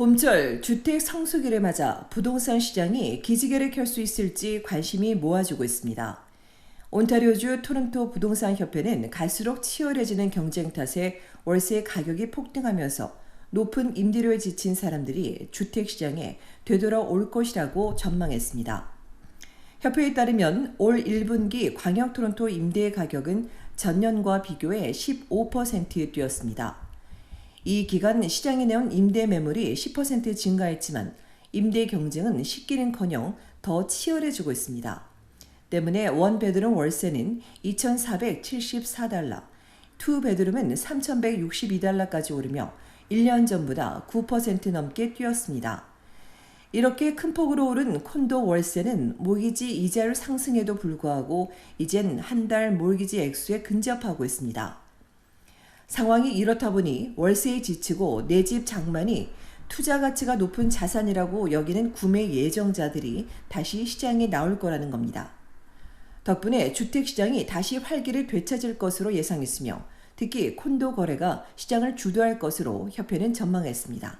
봄철 주택 성수기를 맞아 부동산 시장이 기지개를 켤 수 있을지 관심이 모아지고 있습니다. 온타리오주 토론토 부동산 협회는 갈수록 치열해지는 경쟁 탓에 월세 가격이 폭등하면서 높은 임대료에 지친 사람들이 주택 시장에 되돌아올 것이라고 전망했습니다. 협회에 따르면 올 1분기 광역 토론토 임대 가격은 전년과 비교해 15% 뛰었습니다. 이 기간 시장에 내온 임대 매물이 10% 증가했지만 임대 경쟁은 식기는커녕 더 치열해지고 있습니다. 때문에 원 베드룸 월세는 2,474달러, 투 베드룸은 3,162달러까지 오르며 1년 전보다 9% 넘게 뛰었습니다. 이렇게 큰 폭으로 오른 콘도 월세는 모기지 이자율 상승에도 불구하고 이젠 한달 몰기지 액수에 근접하고 있습니다. 상황이 이렇다 보니 월세에 지치고 내 집 장만이 투자 가치가 높은 자산이라고 여기는 구매 예정자들이 다시 시장에 나올 거라는 겁니다. 덕분에 주택 시장이 다시 활기를 되찾을 것으로 예상했으며 특히 콘도 거래가 시장을 주도할 것으로 협회는 전망했습니다.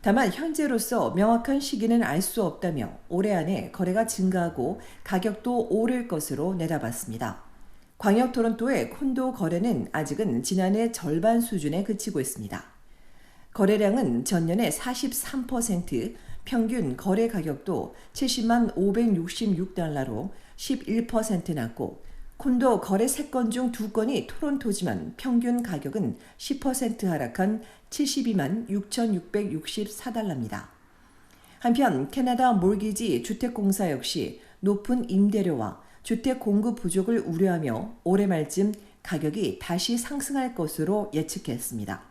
다만 현재로서 명확한 시기는 알 수 없다며 올해 안에 거래가 증가하고 가격도 오를 것으로 내다봤습니다. 광역 토론토의 콘도 거래는 아직은 지난해 절반 수준에 그치고 있습니다. 거래량은 전년의 43%, 평균 거래 가격도 70만 566달러로 11% 낮고 콘도 거래 3건 중 2건이 토론토지만 평균 가격은 10% 하락한 72만 6,664달러입니다. 한편 캐나다 몰기지 주택공사 역시 높은 임대료와 주택 공급 부족을 우려하며 올해 말쯤 가격이 다시 상승할 것으로 예측했습니다.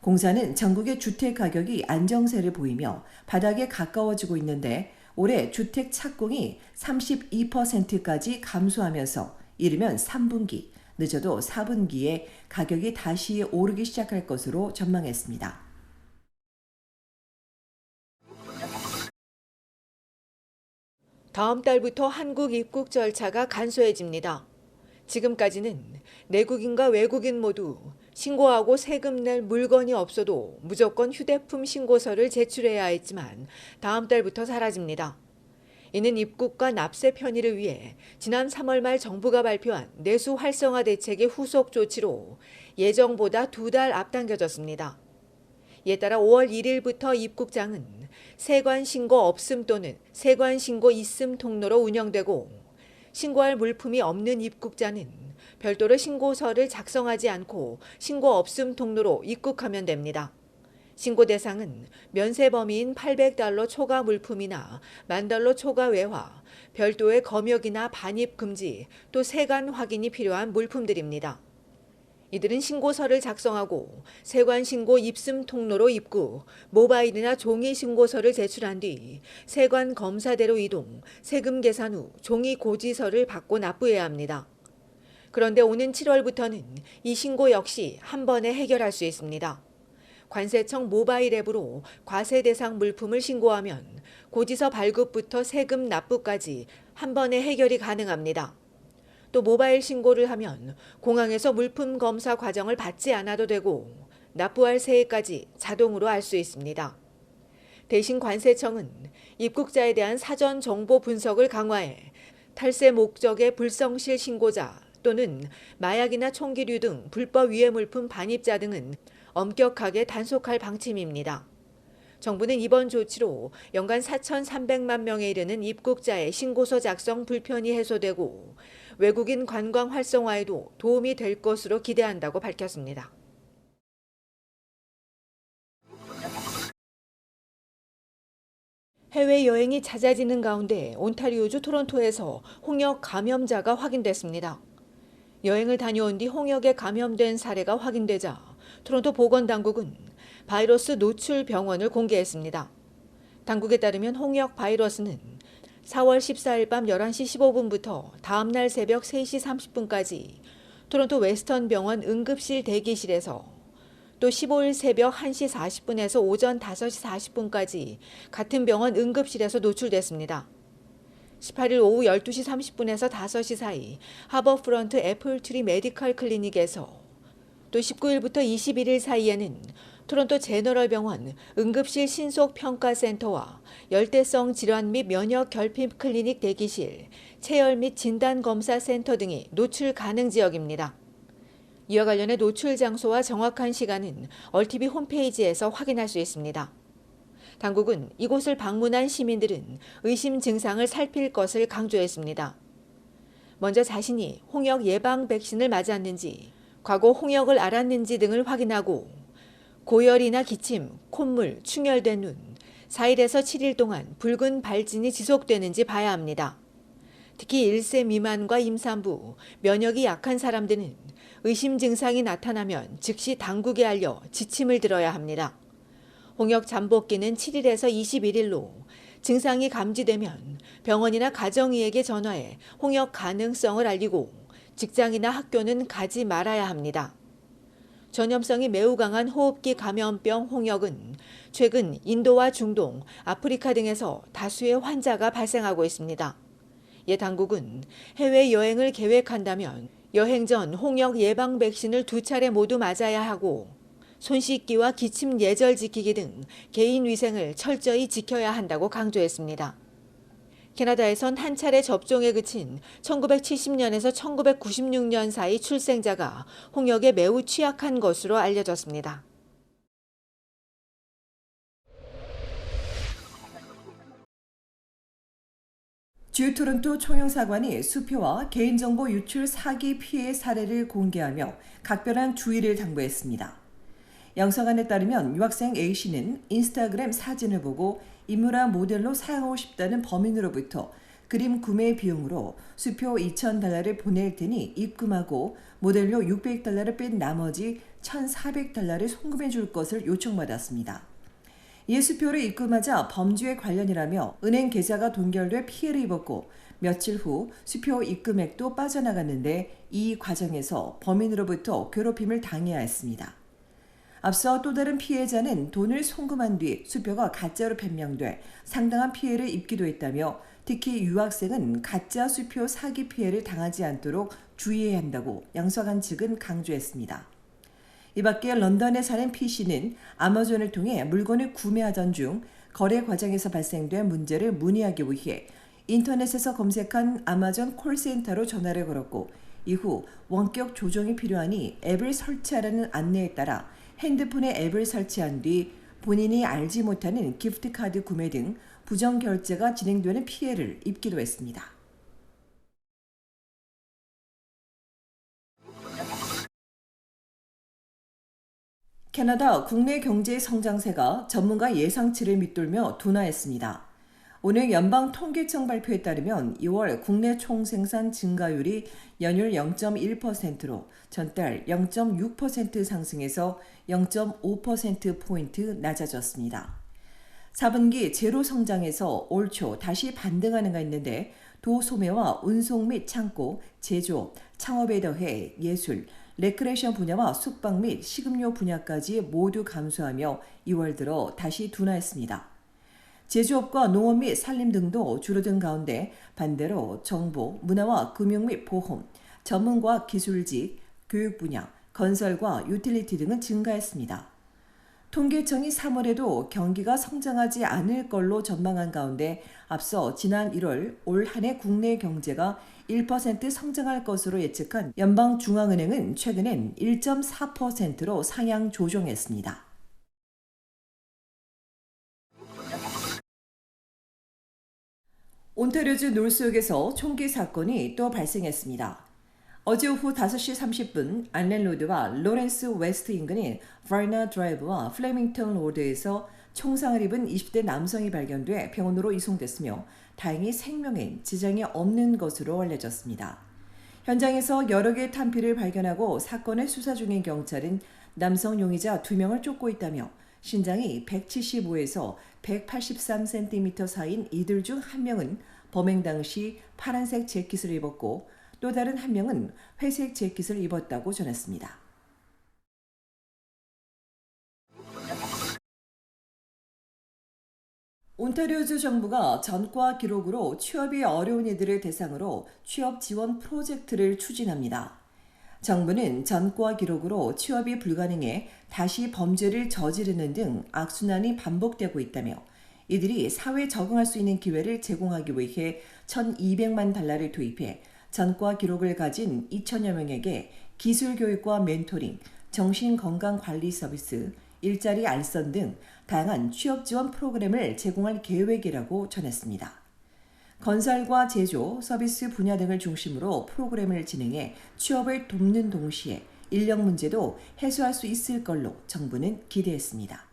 공사는 전국의 주택 가격이 안정세를 보이며 바닥에 가까워지고 있는데 올해 주택 착공이 32%까지 감소하면서 이르면 3분기, 늦어도 4분기에 가격이 다시 오르기 시작할 것으로 전망했습니다. 다음 달부터 한국 입국 절차가 간소해집니다. 지금까지는 내국인과 외국인 모두 신고하고 세금 낼 물건이 없어도 무조건 휴대폰 신고서를 제출해야 했지만 다음 달부터 사라집니다. 이는 입국과 납세 편의를 위해 지난 3월 말 정부가 발표한 내수 활성화 대책의 후속 조치로 예정보다 두 달 앞당겨졌습니다. 이에 따라 5월 1일부터 입국장은 세관 신고 없음 또는 세관 신고 있음 통로로 운영되고 신고할 물품이 없는 입국자는 별도로 신고서를 작성하지 않고 신고 없음 통로로 입국하면 됩니다. 신고 대상은 면세 범위인 800달러 초과 물품이나 만 달러 초과 외화, 별도의 검역이나 반입 금지, 또 세관 확인이 필요한 물품들입니다. 이들은 신고서를 작성하고 세관 신고 입금 통로로 입구, 모바일이나 종이 신고서를 제출한 뒤 세관 검사대로 이동, 세금 계산 후 종이 고지서를 받고 납부해야 합니다. 그런데 오는 7월부터는 이 신고 역시 한 번에 해결할 수 있습니다. 관세청 모바일 앱으로 과세 대상 물품을 신고하면 고지서 발급부터 세금 납부까지 한 번에 해결이 가능합니다. 또 모바일 신고를 하면 공항에서 물품 검사 과정을 받지 않아도 되고 납부할 세액까지 자동으로 알 수 있습니다. 대신 관세청은 입국자에 대한 사전 정보 분석을 강화해 탈세 목적의 불성실 신고자 또는 마약이나 총기류 등 불법 위해 물품 반입자 등은 엄격하게 단속할 방침입니다. 정부는 이번 조치로 연간 4,300만 명에 이르는 입국자의 신고서 작성 불편이 해소되고 외국인 관광 활성화에도 도움이 될 것으로 기대한다고 밝혔습니다. 해외 여행이 잦아지는 가운데 온타리오주 토론토에서 홍역 감염자가 확인됐습니다. 여행을 다녀온 뒤 홍역에 감염된 사례가 확인되자 토론토 보건당국은 바이러스 노출 병원을 공개했습니다. 당국에 따르면 홍역 바이러스는 4월 14일 밤 11시 15분부터 다음 날 새벽 3시 30분까지 토론토 웨스턴 병원 응급실 대기실에서 또 15일 새벽 1시 40분에서 오전 5시 40분까지 같은 병원 응급실에서 노출됐습니다. 18일 오후 12시 30분에서 5시 사이 하버프런트 애플트리 메디컬 클리닉에서 또 19일부터 21일 사이에는 토론토 제너럴병원 응급실 신속 평가센터와 열대성 질환 및 면역 결핍 클리닉 대기실, 체열 및 진단 검사 센터 등이 노출 가능 지역입니다. 이와 관련해 노출 장소와 정확한 시간은 얼티비 홈페이지에서 확인할 수 있습니다. 당국은 이곳을 방문한 시민들은 의심 증상을 살필 것을 강조했습니다. 먼저 자신이 홍역 예방 백신을 맞았는지, 과거 홍역을 앓았는지 등을 확인하고 고열이나 기침, 콧물, 충혈된 눈, 4일에서 7일 동안 붉은 발진이 지속되는지 봐야 합니다. 특히 1세 미만과 임산부, 면역이 약한 사람들은 의심 증상이 나타나면 즉시 당국에 알려 지침을 들어야 합니다. 홍역 잠복기는 7일에서 21일로 증상이 감지되면 병원이나 가정의에게 전화해 홍역 가능성을 알리고 직장이나 학교는 가지 말아야 합니다. 전염성이 매우 강한 호흡기 감염병 홍역은 최근 인도와 중동, 아프리카 등에서 다수의 환자가 발생하고 있습니다. 예 당국은 해외 여행을 계획한다면 여행 전 홍역 예방 백신을 두 차례 모두 맞아야 하고 손 씻기와 기침 예절 지키기 등 개인 위생을 철저히 지켜야 한다고 강조했습니다. 캐나다에선 한 차례 접종에 그친 1970년에서 1996년 사이 출생자가 홍역에 매우 취약한 것으로 알려졌습니다. 주 토론토 총영사관이 수표와 개인정보 유출 사기 피해 사례를 공개하며 각별한 주의를 당부했습니다. 영사관에 따르면 유학생 A씨는 인스타그램 사진을 보고 인물화 모델로 사용하고 싶다는 범인으로부터 그림 구매 비용으로 수표 2,000달러를 보낼 테니 입금하고 모델료 600달러를 뺀 나머지 1,400달러를 송금해 줄 것을 요청받았습니다. 예수표를 입금하자 범죄에 관련이라며 은행 계좌가 동결돼 피해를 입었고 며칠 후 수표 입금액도 빠져나갔는데 이 과정에서 범인으로부터 괴롭힘을 당해야 했습니다. 앞서 또 다른 피해자는 돈을 송금한 뒤 수표가 가짜로 변명돼 상당한 피해를 입기도 했다며 특히 유학생은 가짜 수표 사기 피해를 당하지 않도록 주의해야 한다고 양서관 측은 강조했습니다. 이 밖에 런던에 사는 P씨는 아마존을 통해 물건을 구매하던 중 거래 과정에서 발생된 문제를 문의하기 위해 인터넷에서 검색한 아마존 콜센터로 전화를 걸었고 이후 원격 조정이 필요하니 앱을 설치하라는 안내에 따라 핸드폰에 앱을 설치한 뒤 본인이 알지 못하는 기프트 카드 구매 등 부정 결제가 진행되는 피해를 입기도 했습니다. 캐나다 국내 경제 성장세가 전문가 예상치를 밑돌며 둔화했습니다. 오늘 연방 통계청 발표에 따르면 2월 국내 총생산 증가율이 연율 0.1%로 전달 0.6% 상승해서 0.5%포인트 낮아졌습니다. 4분기 제로 성장에서 올 초 다시 반등하는가 했는데 도소매와 운송 및 창고, 제조업, 창업에 더해 예술, 레크레이션 분야와 숙박 및 식음료 분야까지 모두 감소하며 2월 들어 다시 둔화했습니다. 제조업과 농업 및 산림 등도 줄어든 가운데 반대로 정보, 문화와 금융 및 보험, 전문과 기술직, 교육 분야, 건설과 유틸리티 등은 증가했습니다. 통계청이 3월에도 경기가 성장하지 않을 걸로 전망한 가운데 앞서 지난 1월 올 한 해 국내 경제가 1% 성장할 것으로 예측한 연방중앙은행은 최근엔 1.4%로 상향 조정했습니다. 온타리오주 놀스역에서 총기 사건이 또 발생했습니다. 어제 오후 5시 30분 알렌로드와 로렌스 웨스트 인근인 바이나 드라이브와 플레밍턴 로드에서 총상을 입은 20대 남성이 발견돼 병원으로 이송됐으며 다행히 생명엔 지장이 없는 것으로 알려졌습니다. 현장에서 여러 개의 탄피를 발견하고 사건을 수사 중인 경찰은 남성 용의자 2명을 쫓고 있다며 신장이 175에서 183cm 사이인 이들 중 한 명은 범행 당시 파란색 재킷을 입었고 또 다른 한 명은 회색 재킷을 입었다고 전했습니다. 온타리오주 정부가 전과 기록으로 취업이 어려운 이들을 대상으로 취업 지원 프로젝트를 추진합니다. 정부는 전과 기록으로 취업이 불가능해 다시 범죄를 저지르는 등 악순환이 반복되고 있다며 이들이 사회에 적응할 수 있는 기회를 제공하기 위해 1,200만 달러를 투입해 전과 기록을 가진 2천여 명에게 기술 교육과 멘토링, 정신 건강 관리 서비스, 일자리 알선 등 다양한 취업 지원 프로그램을 제공할 계획이라고 전했습니다. 건설과 제조, 서비스 분야 등을 중심으로 프로그램을 진행해 취업을 돕는 동시에 인력 문제도 해소할 수 있을 걸로 정부는 기대했습니다.